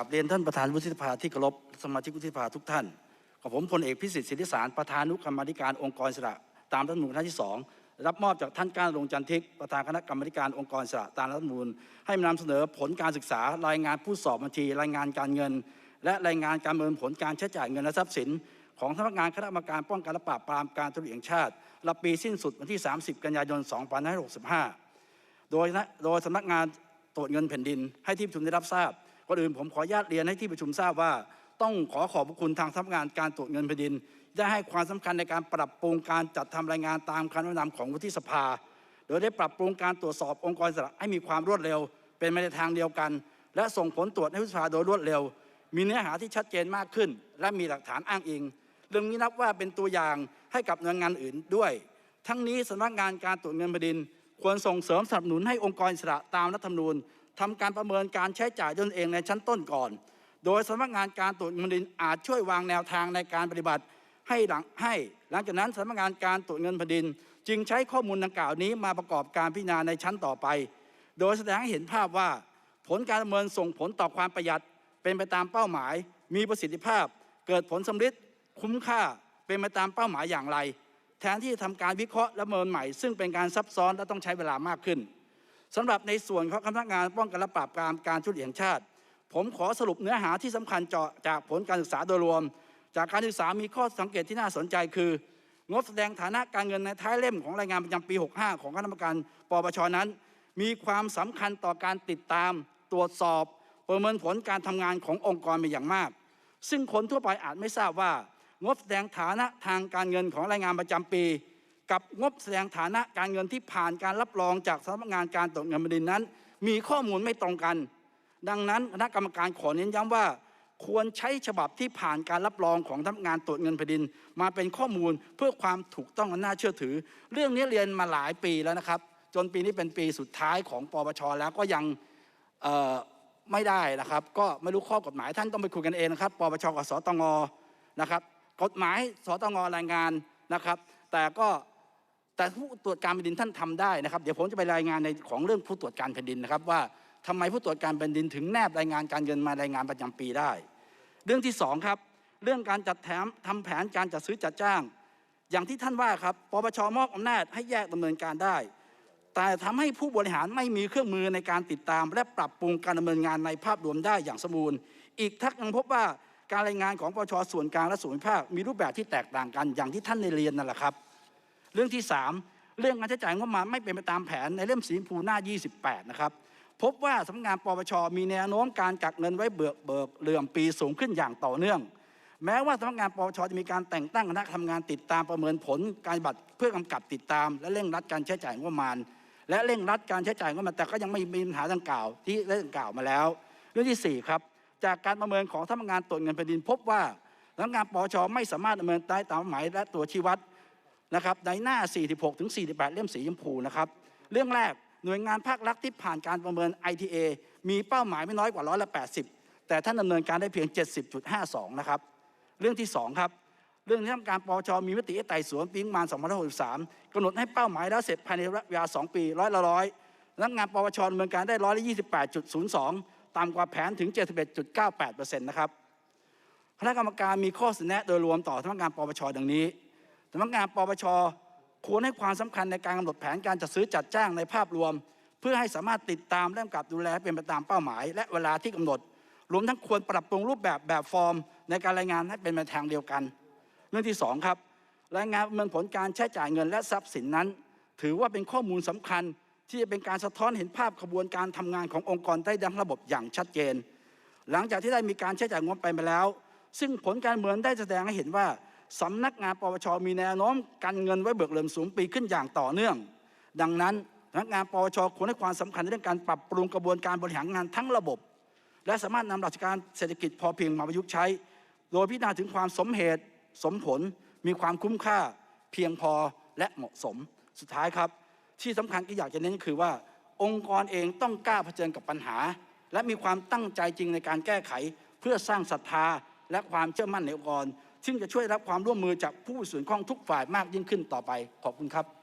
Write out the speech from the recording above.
กับเรียนท่านประธานวุฒิสภาที่เคารพสมาชิกวุฒิสภาทุกท่านกับผมพลเอกพิสิทธิ์สิทธิสารประธานุกรรมธิการองค์กรสระตามรัฐมนูญท่านที่สองรับมอบจากท่านก้านรงจันทิกประธานคณะกรรมธิการองค์กรสระตามรัฐมนูญให้นำเสนอผลการศึกษารายงานผู้สอบบัญชี รายงานการเงิน และรายงานการเมินผลการใช้จ่ายเงินและทรัพย์สิน ของสำนักงานคณะกรรมการป้องกันและปราบปรามการทุจริตแห่งชาติรับปีสิ้นสุดวันที่ 30 กันยายน 2565 โดยนะโดยสำนักงานตรวจเงินแผ่นดินให้ที่ประชุมได้รับทราบ ก่อนอื่นผมขออนุญาตเรียนให้ที่ประชุมทราบว่า ต้องขอขอบพระคุณทางสำนักงานการตรวจเงินแผ่นดิน ได้ให้ความสำคัญในการปรับปรุงการจัดทำรายงานตามคำแนะนำของวุฒิสภา โดยได้ปรับปรุงการตรวจสอบองค์กรสระให้มีความรวดเร็ว เป็นไปในทางเดียวกัน และส่งผลตรวจให้วุฒิสภาโดยรวดเร็ว มีเนื้อหาที่ชัดเจนมากขึ้น และมีหลักฐานอ้างอิง เรื่องนี้นับว่าเป็นตัวอย่างให้กับหน่วยงานอื่นด้วย ทั้งนี้สำนักงานการตรวจเงินแผ่นดิน ควรส่งเสริมสนับสนุนให้องค์กรอิสระตามรัฐธรรมนูญ ทำการประเมินการใช้จ่ายตนเองในชั้นต้นก่อน โดยสำนักงานการตรวจเงินดินอาจช่วยวางแนวทางในการปฏิบัติให้หลังให้ หลังจากนั้นสำนักงานการตรวจเงินแผ่นดิน จึงใช้ข้อมูลดังกล่าวนี้มาประกอบการพิจารณาในชั้นต่อไป โดยแสดงให้เห็นภาพว่า ผลการประเมินส่งผลต่อความประหยัด เป็นไปตามเป้าหมาย มีประสิทธิภาพ เกิดผลสำฤทธิ์คุ้มค่าเป็นไปตามเป้าหมายอย่างไร แทนที่จะทำการวิเคราะห์และประเมินใหม่ ซึ่งเป็นการซับซ้อนและต้องใช้เวลามากขึ้น สำหรับในส่วนของคณะกรรมการป้องกันและปราบปรามการทุจริตแห่งชาติ ผมขอสรุปเนื้อหาที่สำคัญเจาะจากผลการศึกษาโดยรวม จากการศึกษามีข้อสังเกตที่น่าสนใจคือ งบแสดงฐานะการเงินในท้ายเล่มของรายงานประจำปี 65 ของคณะกรรมการปปชนั้น มีความสำคัญต่อการติดตาม ตรวจสอบ ประเมินผลการทำงานขององค์กรเป็นอย่างมาก ซึ่งคนทั่วไปอาจไม่ทราบว่า งบแสดงฐานะทางการเงินของรายงานประจำปี กับงบแสดงฐานะการเงินที่ผ่านการรับรองจากสำนักงานการตรวจเงินแผ่นดินนั้น มีข้อมูลไม่ตรงกัน ดังนั้นคณะกรรมการขอเน้นย้ำว่า ควรใช้ฉบับที่ผ่านการรับรองของสำนักงานตรวจเงินแผ่นดิน มาเป็นข้อมูลเพื่อความถูกต้องและน่าเชื่อถือ เรื่องนี้เรียนมาหลายปีแล้วนะครับ จนปีนี้เป็นปีสุดท้ายของปปชแล้วก็ยังไม่ได้นะครับ ก็ไม่รู้ข้อกฎหมายท่านต้องไปคุยกันเองนะครับปปชกับสตงนะครับ กฎหมายสตงรายงานนะครับ แต่ก็ แต่ผู้ตรวจการแผ่นดินท่านทำได้นะครับ เดี๋ยวผมจะไปรายงานในของเรื่องผู้ตรวจการแผ่นดินนะครับ ว่าทำไมผู้ตรวจการแผ่นดินถึงแนบรายงานการเงินมารายงานประจำปีได้ เรื่องที่สองครับเรื่องการจัดแถมทำแผนการจัดซื้อจัดจ้าง อย่างที่ท่านว่าครับปปชมอบอำนาจให้แยกดำเนินการได้ แต่ทำให้ผู้บริหารไม่มีเครื่องมือในการติดตาม และปรับปรุงการดำเนินงานในภาพรวมได้อย่างสมบูรณ์ อีกทั้งยังพบว่าการรายงานของปปชส่วนกลางและส่วนภาคมีรูปแบบที่แตกต่างกันอย่างที่ท่านได้เรียนนั่นแหละครับ เรื่องที่ 3 เรื่องการใช้จ่ายงบประมาณไม่เป็นไปตามแผนในเล่มสีชมพูหน้า 28 นะครับ พบว่าสำนักงานปปชมีแนวโน้มการกักเงินไว้เบิกเบิกเรื่อมปีสูงขึ้นอย่างต่อเนื่อง แม้ว่าสำนักงานปปชจะมีการแต่งตั้งคณะทำงานติดตามประเมินผลการบัตรเพื่อกำกับติดตาม และเร่งรัดการใช้จ่ายงบประมาณ และเร่งรัดการใช้จ่ายงบประมาณแต่ก็ยังไม่มีปัญหาดังกล่าวที่ได้ดังกล่าวมาแล้ว เรื่องที่ 4 ครับจากการประเมินของสำนักงานตรวจเงินแผ่นดินพบว่าสำนักงานปปชไม่สามารถดำเนินได้ตามหมายและตัวชี้วัด นะครับในหน้า 46 ถึง 48 เล่มสีชมพูนะครับ เรื่องแรกหน่วยงานภาครัฐที่ผ่านการประเมิน ITA มีเป้าหมายไม่น้อยกว่าร้อยละ80 แต่ท่านดำเนินการได้เพียง 70.52 นะครับ เรื่องที่ 2 ครับ เรื่องที่ทำการปปชมีมติไต่สวนปีงบประมาณ2563กำหนดให้เป้าหมายแล้วเสร็จภายในระยะเวลา 2 ปีร้อยละร้อยสำนักงานปปชดำเนินการได้ร้อยละ28.02 ต่ำกว่าแผนถึง 71.98%นะครับคณะกรรมการมีข้อเสนอแนะโดยรวมต่อสำนักงานปปชดังนี้ สำนักงานปปชควรให้ความสำคัญในการกำหนดแผนการจัดซื้อจัดจ้างในภาพรวม เพื่อให้สามารถติดตามและกำกับดูแลเป็นไปตามเป้าหมาย และเวลาที่กำหนด รวมทั้งควรปรับปรุงรูปแบบแบบฟอร์ม ในการรายงานให้เป็นไปทางเดียวกัน เรื่องที่สองครับ รายงานประเมินผลการใช้จ่ายเงินและทรัพย์สินนั้น ถือว่าเป็นข้อมูลสำคัญ ที่จะเป็นการสะท้อนเห็นภาพขบวนการทำงานขององค์กรได้ดังระบบอย่างชัดเจน หลังจากที่ได้มีการใช้จ่ายงบไปมาแล้ว ซึ่งผลการเมืองได้แสดงให้เห็นว่า สำนักงานปปชมีแนวโน้มการเงินไว้เบิกเริ่มสูงปีขึ้นอย่างต่อเนื่อง ดังนั้นสำนักงานปปชควรให้ความสำคัญในเรื่องการปรับปรุงกระบวนการบริหารงานทั้งระบบ และสามารถนำหลักการเศรษฐกิจพอเพียงมาประยุกต์ใช้ โดยพิจารณาถึงความสมเหตุสมผล มีความคุ้มค่าเพียงพอและเหมาะสม สุดท้ายครับ ที่สำคัญที่อยากจะเน้นคือว่า องค์กรเองต้องกล้าเผชิญกับปัญหา และมีความตั้งใจจริงในการแก้ไข เพื่อสร้างศรัทธาและความเชื่อมั่นในองค์กร ซึ่งจะช่วยรับความร่วมมือจากผู้มีส่วนข้องทุกฝ่ายมากยิ่งขึ้นต่อไปขอบคุณครับ